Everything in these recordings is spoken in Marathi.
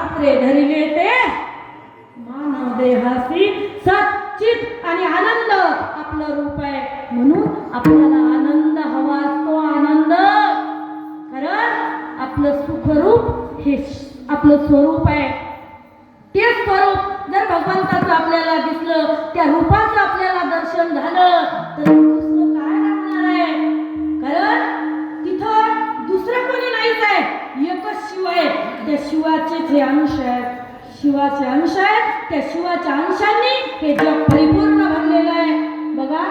पात्रे धरिले ते मानव देहासी सच्चित आणि आनंद. आपलं रूप आहे म्हणून आपल्याला आनंद हवा असतो आनंद. कारण आपलं सुखरूप हे आपलं स्वरूप आहे. ते स्वरूप जर भगवंताचं आपल्याला दिसलं त्या रूपाचं आपल्याला दर्शन झालं तर दुसरं काय लागणार आहे? कारण एकच शिव आहे त्या शिवाचेच हे अंश आहेत शिवाचे अंश आहेत त्या शिवाच्या अंशांनी हे जग परिपूर्ण भरलेलं आहे. बघा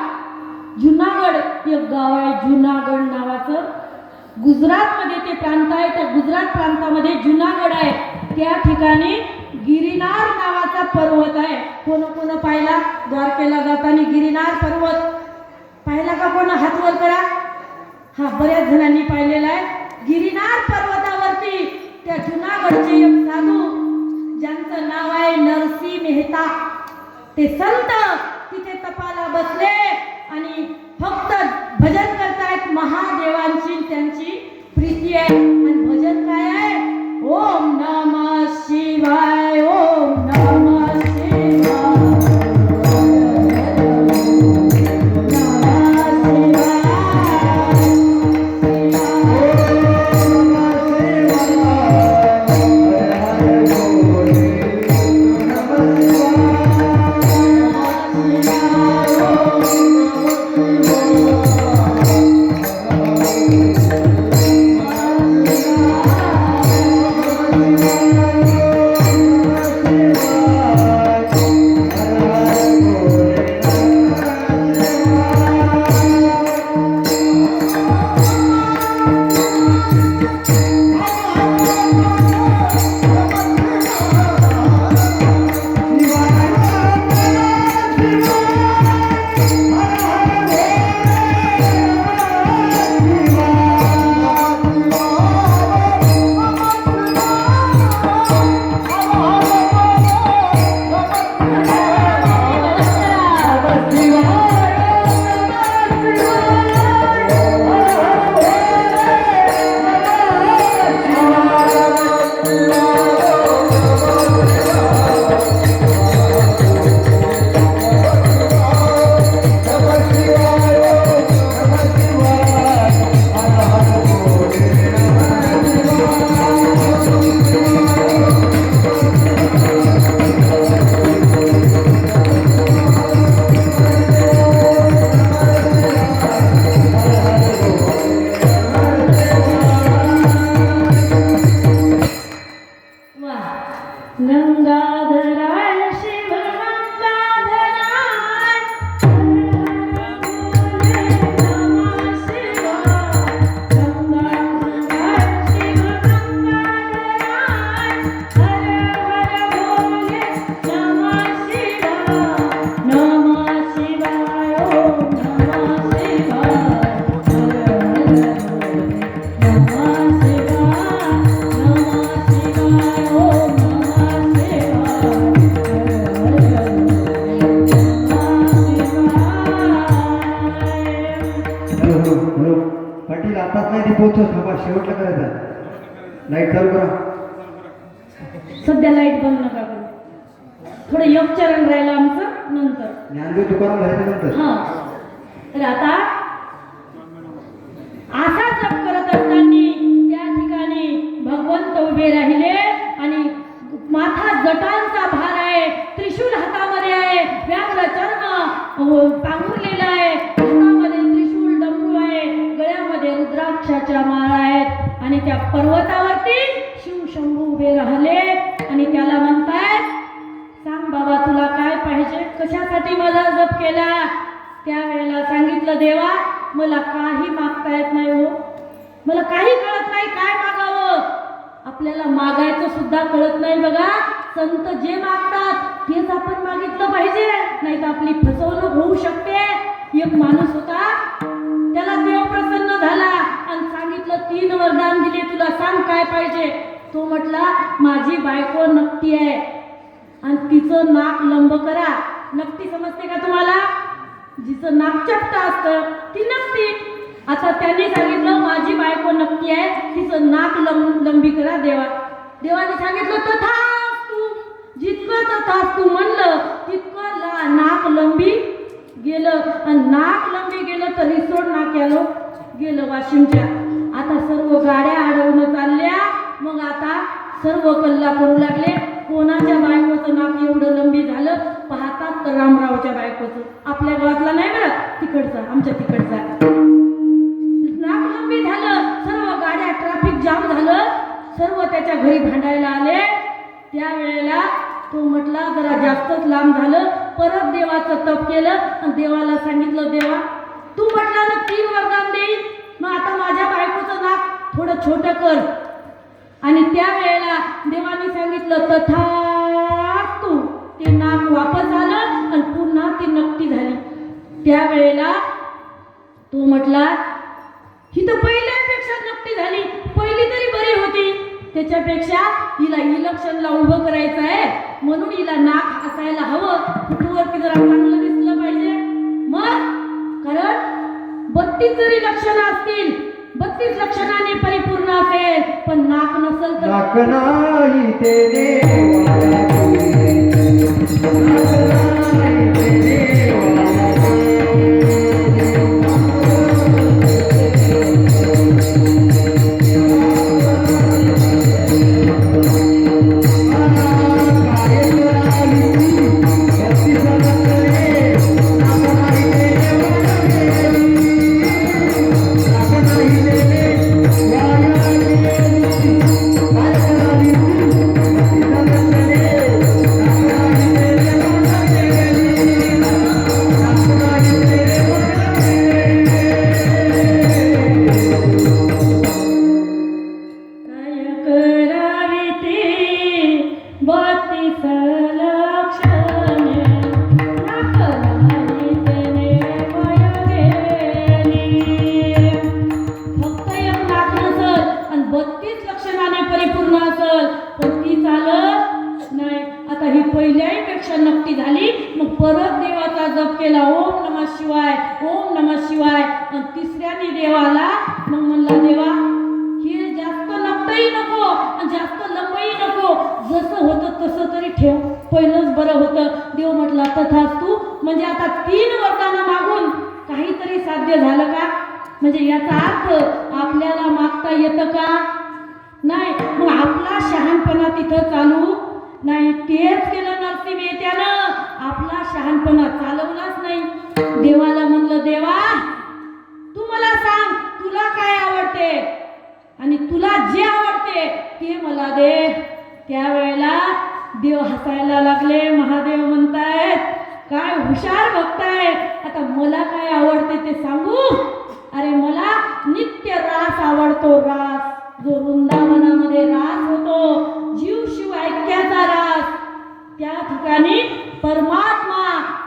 जुनागड एक गाव आहे जुनागड नावाचं. गुजरातमध्ये ते प्रांत आहे त्या गुजरात प्रांतामध्ये जुनागड आहे. त्या ठिकाणी गिरिनार नावाचा पर्वत आहे. कोण कोण पाहिला? द्वारकेला जाताना गिरिनार पर्वत. पाहिला का कोण? हात वर करा. हा बऱ्याच जणांनी पाहिलेला आहे. गिरिनार पर्वत त्या जुनागडचे एक साधू ज्यांचं नाव आहे नरसिंह मेहता. ते संत तिथे तपाला बसले आणि फक्त भजन करतायत महादेवांची त्यांची प्रीती आहे. आणि भजन काय आहे? शेवटला करायचं लाइट चालू करा. सध्या लाइट बंद नका करू. थोडं योग चरण राहिलं आमचं नंतर. ज्ञानदेव तुकाराम भरायचं नंतर? हा. तर आता असा जप करत असताना त्या ठिकाणी भगवंत उभे राहिले आणि माथा जटांचा भार आहे त्रिशूल हातामध्ये आहे व्याघ्र चर्म पांघरलेला आहे. हातामध्ये त्रिशूल डमरू आहे गळ्यामध्ये रुद्राक्षाच्या माळा मला काही मागता येत नाही हो. मला काही कळत नाही काय मागावं. आपल्याला मागायचं सुद्धा कळत नाही बघा. संत जे मागतात तेच आपण मागितलं पाहिजे. नाही तर आपली फसवणूक होऊ शकते. एक माणूस होता त्याला देव प्रसन्न झाला आणि सांगितलं तीन वरदान दिले तुला सांग काय पाहिजे. तो म्हटला माझी बायको नक्की आहे आणि तिचं नाक लंब करा. नक्की समजते का तुम्हाला? जिचं नाक चपट असतं ती नक्की आता त्यांनी सांगितलं माझी बायको नक्की आहे तिचं नाक लंब लंबी करा देवा. देवाने सांगितलं तथास्तु जितकं तथास्तु म्हणलं तितकं ला नाक लंबी गेलं. आणि नाक लंबी गेलं तर रिसोड नाक्यालो गेलं वाशिमच्या. आता सर्व गाड्या अडवणं चालल्या. मग आता सर्व कल्ला करू लागले. कोणाच्या बायकोचं नाक एवढं लंबी झालं पाहतात तर रामरावच्या बायकोचं? आपल्या गावातला नाही बरं तिकडचा आमच्या तिकडचा. नाक लंबी झालं सर्व गाड्या ट्रॅफिक जाम झालं सर्व त्याच्या घरी भांडायला आले. त्यावेळेला तो म्हटला जरा जास्तच लांब झालं परत देवाचं तप केलं आणि देवाला सांगितलं देवा तू म्हटला ना तीन वरदान देईन. मग आता माझ्या बायकोचं नाक थोडं छोटं कर. आणि त्यावेळेला देवाने सांगितलं तथा तू ते नाक वापस आलं आणि पुन्हा ती नक्की झाली. त्यावेळेला तो म्हटला ही तर पहिल्यापेक्षा नक्की झाली. पहिली तरी बरी होती. त्याच्यापेक्षा हिला इलेक्शनला उभं करायचं आहे. म्हणून हिला नाक असायला हवं. कुठवरती जरा चांगलं दिसलं पाहिजे. मग? कारण बत्तीस जरी लक्षणं असतील बत्तीस लक्षणाने परिपूर्ण असेल पण नाक नसेल तर नाक नाही ते बत्तीस नाही मग आपला शहाणपणा तिथं चालू? नाही तेच केलं नरसिंह त्यानं. आपला शहाणपणा चालवलाच नाही. देवाला म्हणलं देवा तू मला सांग तुला काय आवडते? आणि तुला जे आवडते ते मला दे. त्यावेळेला देव हसायला लागले. महादेव म्हणतायत काय हुशार बघताय आता मला काय आवडते ते सांगू? अरे मला नित्य रास आवडतो रास. जो वृंदावनामध्ये रास होतो जीव शिव ऐक्याचा रास त्या ठिकाणी परमात्मा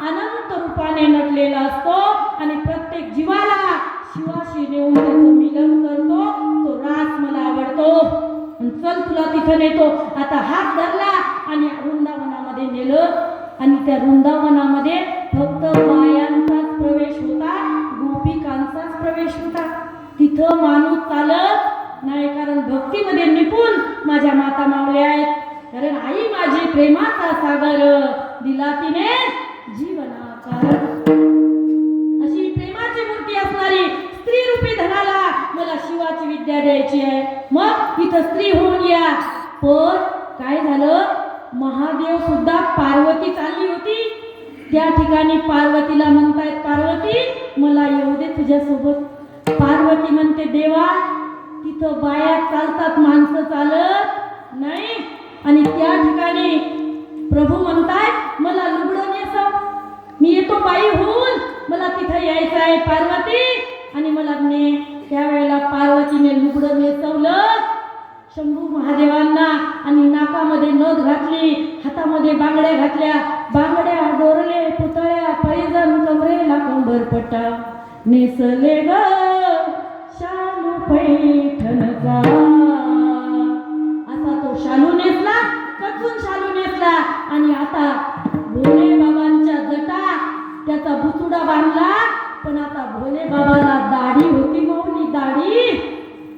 अनंत रूपाने नटलेला असतो आणि प्रत्येक जीवाला शिवाशी नेऊन त्याचं मिलन करतो तो रास मला आवडतो. चल तुला तिथं नेतो. आता हात धरला आणि वृंदावनामध्ये नेलं आणि त्या वृंदावनामध्ये फक्त मायांचाच प्रवेश होता गोपिकांचाच प्रवेश होता. तिथं माणूस चालत नाही कारण भक्तीमध्ये निपुण माझ्या माता मावल्या आहेत. कारण आई माझी प्रेमाचा सागर दिला तिने जीवनाचा. अशी प्रेमाची मूर्ती असणारी स्त्री रूपी धनाला मला शिवाची विद्या द्यायची आहे. मग इथं स्त्री होऊन या. पण काय झालं? महादेव सुद्धा पार्वती चालली होती. त्या ठिकाणी पार्वतीला म्हणतायत पार्वती मला येऊ दे तुझ्यासोबत. पार्वती म्हणते देवा तिथं बाया चालतात माणसं चालत नाही. आणि त्या ठिकाणी प्रभू म्हणताय मला लुगडं नेसव. मी येतो बाई होऊन मला तिथं यायचं आहे पार्वती. आणि मला ने त्यावेळेला पार्वतीने लुगडं नेसवलं. शंभू महादेवांना आणि नाकामध्ये नथ घातली हातामध्ये बांगड्या घातल्या. बांगड्या डोरले पुतळ्या पैजण कमरेला कंबरपट्टा नेसले ग शालू पैठणचा असा तो शालू नेसला कचून शालू नेसला. आणि आता भोले बाबांच्या जटा त्याचा बुचुडा बांधला. पण आता भोले बाबाला दाढी होती मौली दाढी.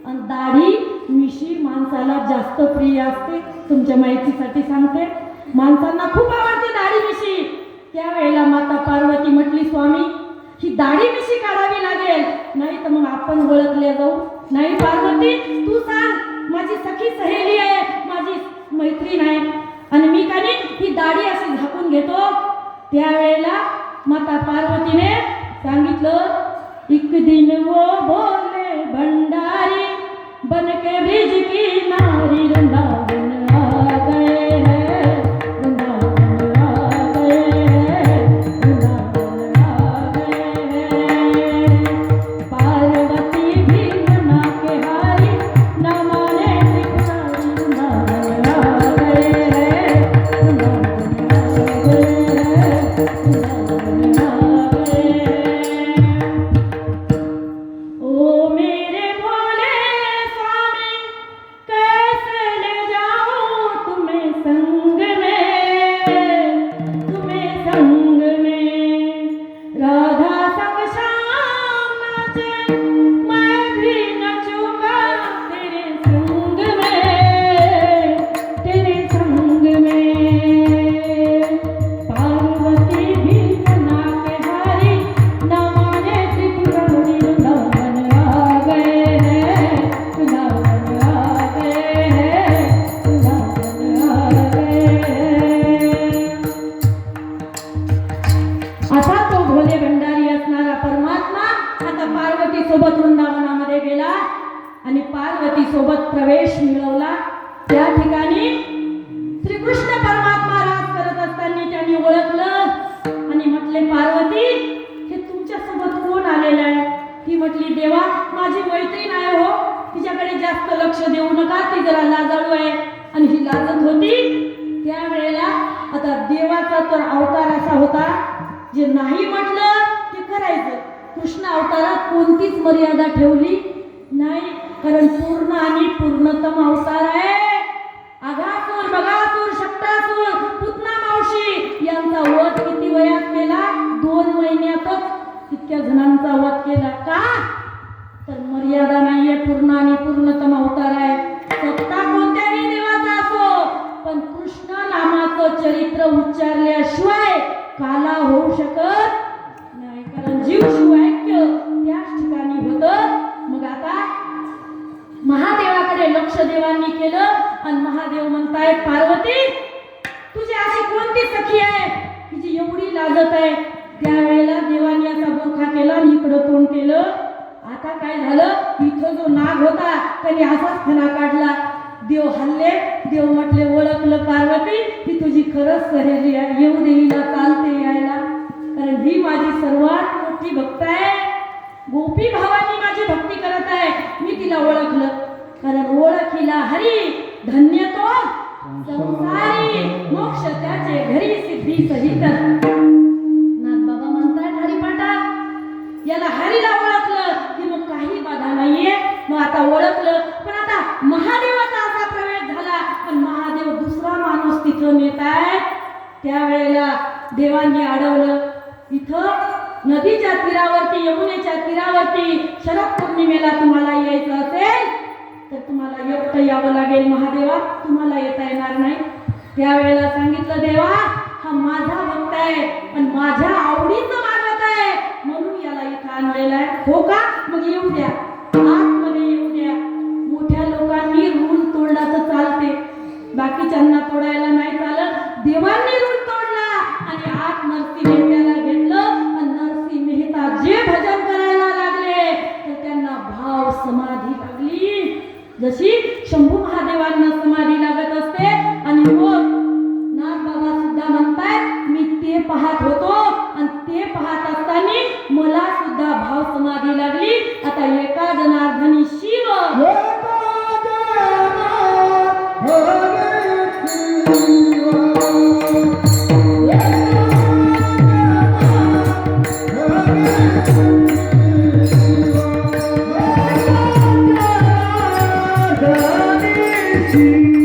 आणि दाढी मिशी माणसाला जास्त प्रिय असते. तुमच्या माहितीसाठी सांगते. माणसांना खूप आवडते दाढी मिशी. त्यावेळेला माता पार्वती म्हटली स्वामी ही दाढी मिशी काढावी लागेल? नाही तर मग आपण ओळखले जाऊ. नाही पार्वती तू सांग माझी सखी सहेली आहे माझी मैत्रीण आहे. आणि मी का नाही ही दाढी अशी झाकून घेतो. त्यावेळेला माता पार्वतीने सांगितलं एक दिन वो बोले भंडारी बनके ब्रिज की नारी रंधारी. मैत्रीण आहे हो. तिच्याकडे जास्त लक्ष देऊ नका ती जरा लाजाळू आहे. आणि ही लाजत होती. त्यावेळेला आता देवाचा तर अवतार असा होता जे नाही म्हटलं ते करायचं. कृष्ण अवतारात कोणतीच मर्यादा ठेवली नाही कारण पूर्ण आणि पूर्णतम अवतार आहे. आघासूर बघासूर शक्तासूर पुतना मावशी यांचा वध किती वयात केला? दोन महिन्यातच इतक्या जणांचा वध केला. का? तर मर्यादा नाहीये पूर्ण आणि पूर्णतम अवतार आहे. सत्ता कोणत्याही देवाचा असो पण कृष्ण नामाचं चरित्र उच्चारल्याशिवाय काला होऊ शकत नाही. कारण जीव शिवाय त्याच ठिकाणी होत. मग आता महादेवाकडे लक्ष देवांनी केलं आणि महादेव म्हणताय पार्वती तुझी अशी कोणती सखी आहे? की जी एवढी लाजत आहे. काय झालं? तिथं जो नाग होता त्याने असाच खना काढला. देव हल्ले देव म्हटले ओळखलं पार्वती ही तुझी खरंच सहेली आहे. येऊ देवीला चालते यायला. कारण ही माझी सर्वात मोठी भक्त आहे. गोपी भावानी माझी भक्ती करत आहे. मी तिला ओळखलं. कारण ओळखीला हरी धन्य तो संसारी. मोक्ष त्याचे घरी सिद्धी सहित. शिवा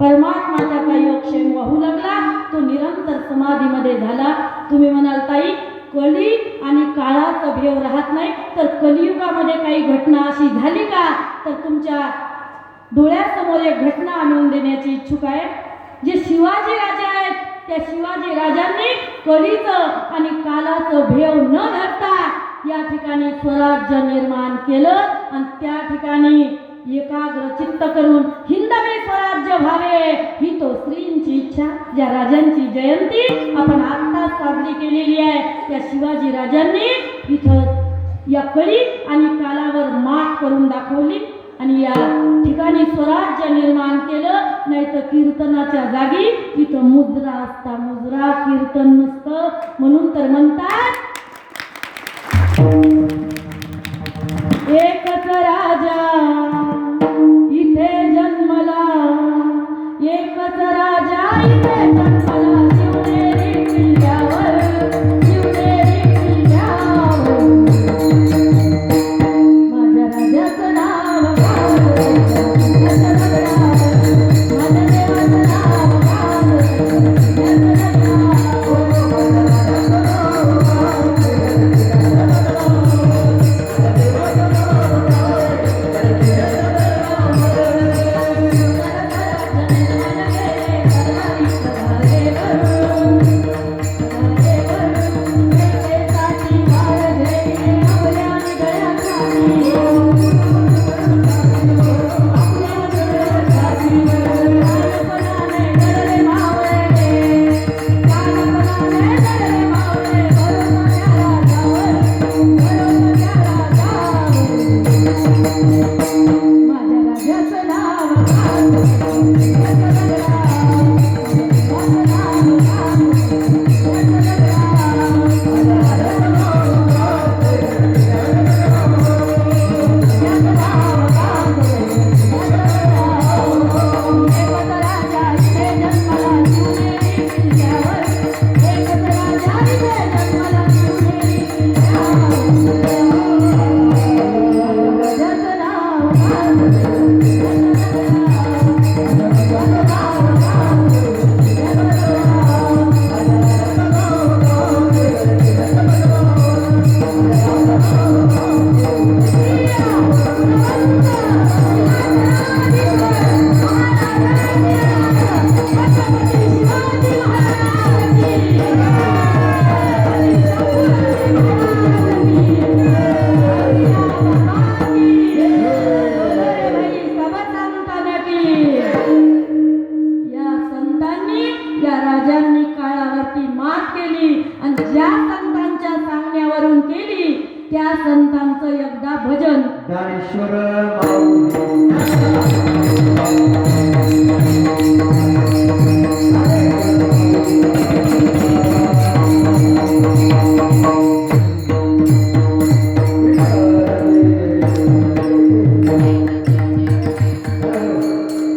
परमात्माचा काही योगक्षेम वाहू लागला तो निरंतर समाधीमध्ये झाला. तुम्ही म्हणाल ताई कली आणि काळाचा भेव राहत नाही तर कलियुगामध्ये काही घटना अशी झाली का? तर तुमच्या डोळ्यासमोर एक घटना आणून देण्याची इच्छुक आहे. जे शिवाजी राजा आहेत त्या शिवाजी राजांनी कलीचं आणि कालाचं भेव न धरता या ठिकाणी स्वराज्य निर्माण केलं आणि त्या ठिकाणी एकाग्र चित्त करून हिंदवी स्वराज्य व्हावे. ही तो स्त्रींची इच्छा ज्या राजांची जयंती आपण आत्ताच साजरी केलेली आहे. त्या शिवाजी राजांनी इथं या कळी आणि कालावर मात करून दाखवली आणि या ठिकाणी स्वराज्य निर्माण केलं. नाही तर कीर्तनाच्या जागी इथं मुद्रा असता मुद्रा कीर्तन नसतं म्हणून तर म्हणतात एकच राजा.